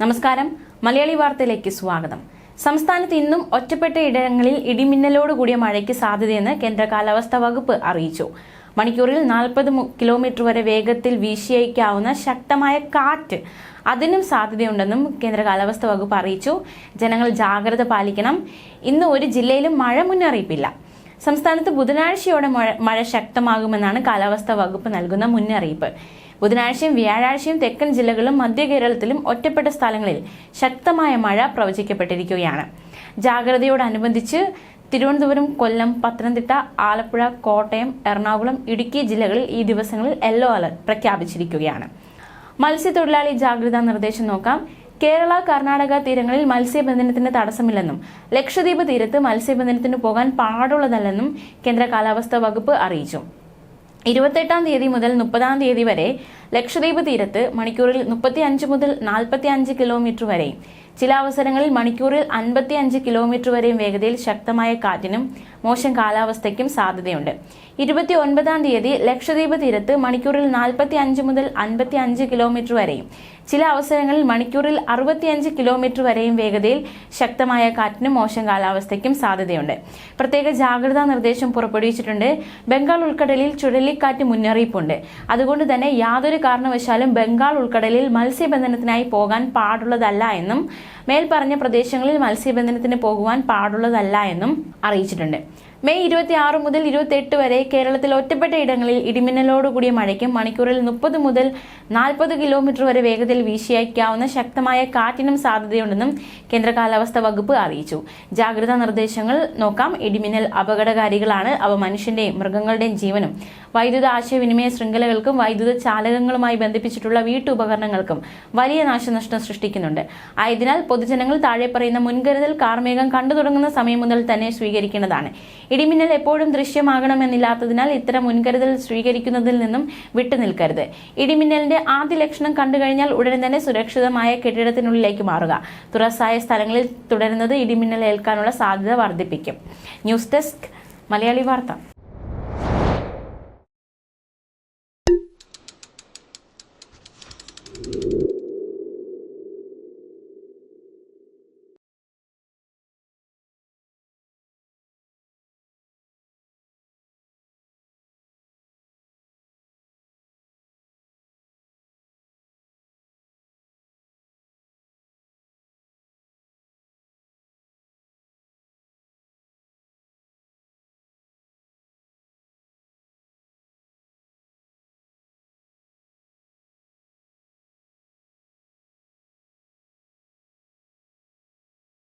നമസ്കാരം. മലയാളി വാർത്തയിലേക്ക് സ്വാഗതം. സംസ്ഥാനത്ത് ഇന്നും ഒറ്റപ്പെട്ട ഇടങ്ങളിൽ ഇടിമിന്നലോട് കൂടിയ മഴയ്ക്ക് സാധ്യതയെന്ന് കേന്ദ്ര കാലാവസ്ഥാ വകുപ്പ് അറിയിച്ചു. മണിക്കൂറിൽ നാൽപ്പത് കിലോമീറ്റർ വരെ വേഗത്തിൽ വീശിയേക്കാവുന്ന ശക്തമായ കാറ്റ് അതിനും സാധ്യതയുണ്ടെന്നും കേന്ദ്ര കാലാവസ്ഥാ വകുപ്പ് അറിയിച്ചു. ജനങ്ങൾ ജാഗ്രത പാലിക്കണം. ഇന്ന് ഒരു ജില്ലയിലും മഴ മുന്നറിയിപ്പില്ല. സംസ്ഥാനത്ത് ബുധനാഴ്ചയോടെ മഴ മഴ ശക്തമാകുമെന്നാണ് കാലാവസ്ഥാ വകുപ്പ് നൽകുന്ന മുന്നറിയിപ്പ്. ബുധനാഴ്ചയും വ്യാഴാഴ്ചയും തെക്കൻ ജില്ലകളിലും മധ്യ കേരളത്തിലും ഒറ്റപ്പെട്ട സ്ഥലങ്ങളിൽ ശക്തമായ മഴ പ്രവചിക്കപ്പെട്ടിരിക്കുകയാണ്. ജാഗ്രതയോടനുബന്ധിച്ച് തിരുവനന്തപുരം കൊല്ലം പത്തനംതിട്ട ആലപ്പുഴ കോട്ടയം എറണാകുളം ഇടുക്കി ജില്ലകളിൽ ഈ ദിവസങ്ങളിൽ യെല്ലോ അലർട്ട് പ്രഖ്യാപിച്ചിരിക്കുകയാണ്. മത്സ്യത്തൊഴിലാളി ജാഗ്രതാ നിർദ്ദേശം നോക്കാം. കേരള കർണാടക തീരങ്ങളിൽ മത്സ്യബന്ധനത്തിന് തടസ്സമില്ലെന്നും ലക്ഷദ്വീപ് തീരത്ത് മത്സ്യബന്ധനത്തിന് പോകാൻ പാടുള്ളതല്ലെന്നും കേന്ദ്ര കാലാവസ്ഥാ വകുപ്പ് അറിയിച്ചു. ഇരുപത്തെട്ടാം തീയതി മുതൽ മുപ്പതാം തീയതി വരെ ലക്ഷദ്വീപ് തീരത്ത് മണിക്കൂറിൽ മുപ്പത്തി അഞ്ച് മുതൽ നാൽപ്പത്തി അഞ്ച് കിലോമീറ്റർ വരെ. ചില അവസരങ്ങളിൽ മണിക്കൂറിൽ അൻപത്തി അഞ്ച് കിലോമീറ്റർ വരെയും വേഗതയിൽ ശക്തമായ കാറ്റിനും മോശം കാലാവസ്ഥയ്ക്കും സാധ്യതയുണ്ട്. ഇരുപത്തി ഒൻപതാം തീയതി ലക്ഷദ്വീപ് തീരത്ത് മണിക്കൂറിൽ നാൽപ്പത്തി അഞ്ച് മുതൽ അൻപത്തി അഞ്ച് കിലോമീറ്റർ വരെയും ചില അവസരങ്ങളിൽ മണിക്കൂറിൽ അറുപത്തിയഞ്ച് കിലോമീറ്റർ വരെയും വേഗതയിൽ ശക്തമായ കാറ്റിനും മോശം കാലാവസ്ഥയ്ക്കും സാധ്യതയുണ്ട്. പ്രത്യേക ജാഗ്രതാ നിർദ്ദേശം പുറപ്പെടുവിച്ചിട്ടുണ്ട്. ബംഗാൾ ഉൾക്കടലിൽ ചുഴലിക്കാറ്റ് മുന്നറിയിപ്പുണ്ട്. അതുകൊണ്ട് തന്നെ യാതൊരു കാരണവശാലും ബംഗാൾ ഉൾക്കടലിൽ മത്സ്യബന്ധനത്തിനായി പോകാൻ പാടുള്ളതല്ല എന്നും മേൽപ്പറഞ്ഞ പ്രദേശങ്ങളിൽ മത്സ്യബന്ധനത്തിന് പോകുവാൻ പാടുള്ളതല്ല എന്നും അറിയിച്ചിട്ടുണ്ട്. മെയ് ഇരുപത്തി ആറ് മുതൽ ഇരുപത്തി എട്ട് വരെ കേരളത്തിൽ ഒറ്റപ്പെട്ട ഇടങ്ങളിൽ ഇടിമിന്നലോടുകൂടിയ മഴയ്ക്കും മണിക്കൂറിൽ മുപ്പത് മുതൽ നാൽപ്പത് കിലോമീറ്റർ വരെ വേഗതയിൽ വീശിയേക്കാവുന്ന ശക്തമായ കാറ്റിനും സാധ്യതയുണ്ടെന്നും കേന്ദ്ര കാലാവസ്ഥാ വകുപ്പ് അറിയിച്ചു. ജാഗ്രതാ നിർദ്ദേശങ്ങൾ നോക്കാം. ഇടിമിന്നൽ അപകടകാരികളാണ് അവ മനുഷ്യന്റെയും മൃഗങ്ങളുടെയും ജീവനും. വൈദ്യുത ആശയവിനിമയ ശൃംഖലകൾക്കും വൈദ്യുത ചാലകങ്ങളുമായി ബന്ധിപ്പിച്ചിട്ടുള്ള വീട്ടുപകരണങ്ങൾക്കും വലിയ നാശനഷ്ടം സൃഷ്ടിക്കുന്നുണ്ട്. ആയതിനാൽ പൊതുജനങ്ങൾ താഴെ പറയുന്ന മുൻകരുതൽ കാർമേഘം കണ്ടു തുടങ്ങുന്ന സമയം മുതൽ തന്നെ സ്വീകരിക്കേണ്ടതാണ്. ഇടിമിന്നൽ എപ്പോഴും ദൃശ്യമാകണമെന്നില്ലാത്തതിനാൽ ഇത്തരം മുൻകരുതൽ സ്വീകരിക്കുന്നതിൽ നിന്നും വിട്ടുനിൽക്കരുത്. ഇടിമിന്നലിന്റെ ആദ്യ ലക്ഷണം കണ്ടു കഴിഞ്ഞാൽ ഉടൻ തന്നെ സുരക്ഷിതമായ കെട്ടിടത്തിനുള്ളിലേക്ക് മാറുക. തുറസായ സ്ഥലങ്ങളിൽ തുടരുന്നത് ഇടിമിന്നൽ ഏൽക്കാനുള്ള സാധ്യത വർദ്ധിപ്പിക്കും. ന്യൂസ് ഡെസ്ക് മലയാളി വാർത്ത.